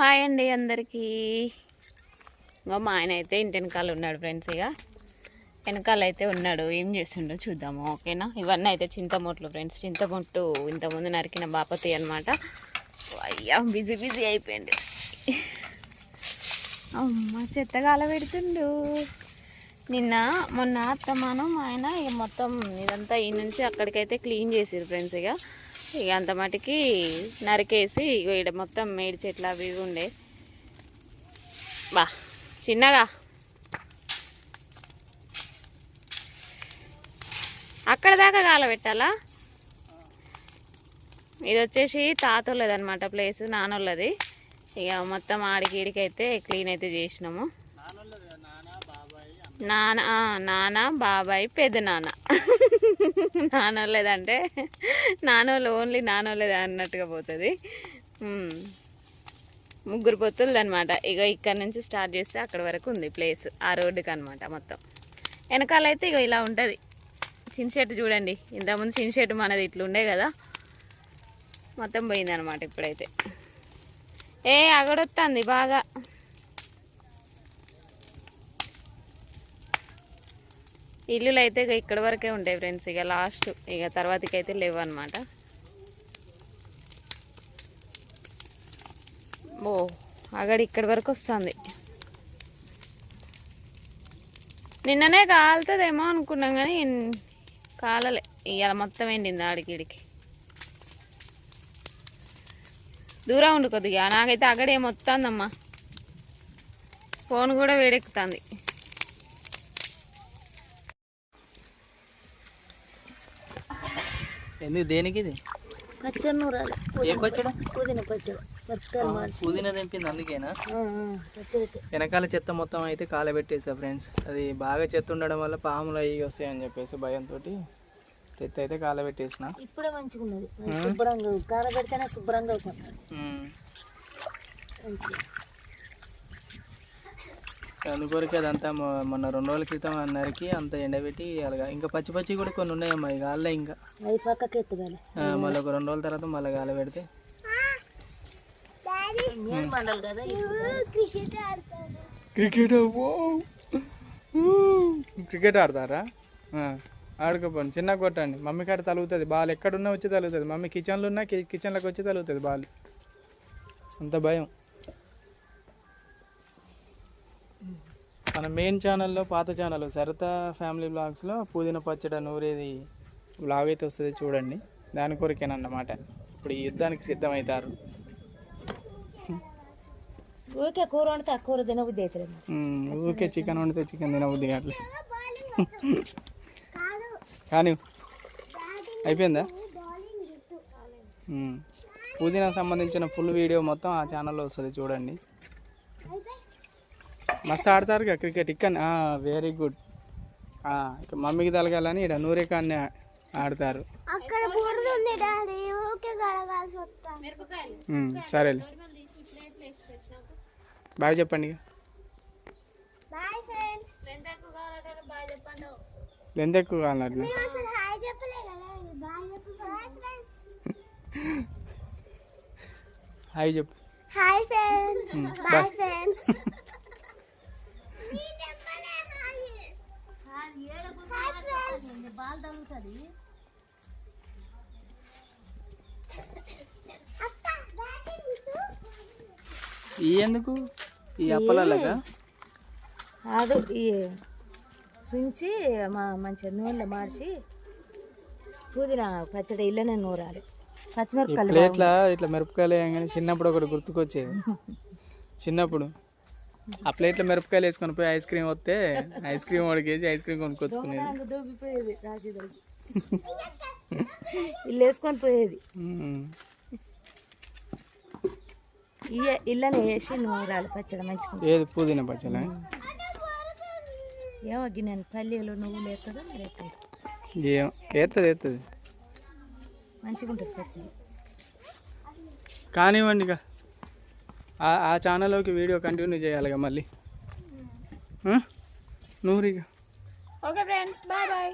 Hi అండి అందరికీ. ఇంకా మా ఆయన అయితే ఇంటి వెనకాల ఉన్నాడు ఫ్రెండ్స్ ఇక వెనకాల అయితే ఉన్నాడు. ఏం చేస్తుండో చూద్దాము ఓకేనా? ఇవన్నీ అయితే చింతమొట్లు ఫ్రెండ్స్. చింతమొట్టు ఇంతకుముందు నరికిన బాపతి అనమాట అయ్యా బిజీ బిజీ అయిపోయింది అమ్మ చెత్తగాల పెడుతుండు. నిన్న మొన్న అత్తమానం ఆయన ఇక మొత్తం ఇదంతా ఈ నుంచి అక్కడికైతే క్లీన్ చేసారు ఫ్రెండ్స్ ఇక ఇక అంత మటుకి నరికేసి ఈడ మొత్తం మేడి చెట్లు అవి ఇవి ఉండే. బా చిన్నగా. అక్కడ దాకా కాలబెట్టాలా ఇది వచ్చేసి తాతోళ్ళది అనమాట ప్లేస్ నానోళ్ళది ఇక మొత్తం ఆడికి ఈడికి అయితే క్లీన్ అయితే చేసినాము. నాన్న నాన్న బాబాయ్ పెద్ద నాన్న. నానోళ్ళదంటే నానోళ్ళు ఓన్లీ నానోళ్ళది అన్నట్టుగా పోతుంది. ముగ్గురు పొత్తులది అనమాట ఇక ఇక్కడ నుంచి స్టార్ట్ చేస్తే అక్కడ వరకు ఉంది ప్లేస్ ఆ రోడ్డుకి అనమాట మొత్తం. వెనకాలైతే ఇక ఇలా ఉంటుంది. చిన్న చెట్టు చూడండి. ఇంతకుముందు చిన్న చెట్టు మనది ఇట్లుండే కదా. మొత్తం పోయిందనమాట ఇప్పుడైతే. ఏ అగడొస్తుంది బాగా. ఇల్లులు అయితే ఇక ఇక్కడ వరకే ఉంటాయి ఫ్రెండ్స్ ఇక లాస్ట్ ఇక తర్వాతకి అయితే లేవు అనమాట ఓ అగడి ఇక్కడి వరకు వస్తుంది. నిన్ననే కాలుతుందేమో అనుకున్నాం కానీ కాలలే. ఇవాళ మొత్తం ఎండింది ఆడికిడికి దూరం ఉండు కొద్దిగా. నాకైతే అగడే వస్తుందమ్మా ఫోన్ కూడా వేడెక్కుతుంది. ఎందుకు దేనికి ఇది? పచ్చడి నూరాలు ఏ పచ్చడి? పుదీనా పచ్చడి. తెంపింది అందుకేనా? వెనకాల చెత్త మొత్తం అయితే కాలబెట్టేసా ఫ్రెండ్స్ అది బాగా చెత్త ఉండడం వల్ల పాములు అవి వస్తాయని చెప్పేసి భయంతో చెత్త అయితే కాలబెట్టేసిన ఇప్పుడే మంచిగా ఉన్నది. శుభ్రంగా కార పెడితేనే శుభ్రంగా అవుతుంది. మంచిగా. అందుకొరకు అదంతా మొన్న రెండు రోజుల క్రితం నరికి అంత ఎండబెట్టి అలాగా. ఇంకా పచ్చి పచ్చి కూడా కొన్ని ఉన్నాయమ్మా ఇక అల్లే ఇంకా. మళ్ళీ ఒక రెండు రోజుల తర్వాత మళ్ళీ గాల పెడితే. క్రికెట్ క్రికెట్ ఆడతారా? ఆ, ఆడుకోపోండి. చిన్న కొట్టండి. మమ్మీ కాడ తలుగుతుంది బాల్. ఎక్కడున్నా వచ్చి తలుగుతుంది. మమ్మీ కిచెన్లో ఉన్నా కిచెన్లోకి వచ్చి తలుగుతుంది బాల్. అంత భయం. మన మెయిన్ ఛానల్లో పాత ఛానల్ సరితా ఫ్యామిలీ బ్లాగ్స్లో పుదీనా పచ్చడి నూరేది బ్లాగ్ అయితే వస్తుంది చూడండి. దాని కొరకేనన్నమాట. ఇప్పుడు ఈ యుద్ధానికి సిద్ధమవుతారు ఊరికే కూర వండితే ఆ కూర తినబుద్ధి అవుతుంది. ఊరికే చికెన్ వండితే చికెన్ తినబుద్ది కావట్లే. కానీ అయిపోయిందా. పుదీనా సంబంధించిన ఫుల్ వీడియో మొత్తం ఆ ఛానల్లో వస్తుంది చూడండి. మస్తు ఆడతారు కదా క్రికెట్ ఇక్కడ వెరీ గుడ్ ఇక మమ్మీకి తలగాలని ఇక్కడ నూరేకాన్ని ఆడతారు. సరేలే. చెప్పండి. Bye friends. ఎంత ఎక్కువ అసలు హాయ్ చెప్పు. Bye friends. Hi friends. Bye. Friends. Ball తగులుతుంది ఈ ఎందుకు? ఈ అప్పలలాగా? కాదు ఈ సుంచి మా మంచిగా నూనెలో మార్చి పుదీనా పచ్చడి ఇళ్ళనే నూరాలి. పచ్చిమిరపకాయలు ఇట్లా ఇట్లా మిరపకాయలు చిన్నప్పుడు ఒకటి గుర్తుకొచ్చేది. చిన్నప్పుడు. ఆ ప్లేట్లో మిరపకాయలు వేసుకొని పోయి ఐస్ క్రీమ్ వస్తే ఐస్ క్రీమ్ వాడికేసి ఐస్ క్రీమ్ కొనుక్కొచ్చుకునేది ఇల్లు వేసుకొని పోయేది. ఇళ్ళని వేసి నూరాలి పచ్చడి మంచిగా ఏది పుదీనా పచ్చలా ఏమో నేను పల్లీలు నువ్వులు వేస్తుందో మీరు వేస్తుంది ఏం వేస్తుంది వేస్తుంది మంచిగా ఉంటుంది పచ్చడి. కానివ్వండి ఇక. ఆ ఛానల్లోకి వీడియో కంటిన్యూ చేయాలిగా మళ్ళీ. నూరిగా. Okay friends bye bye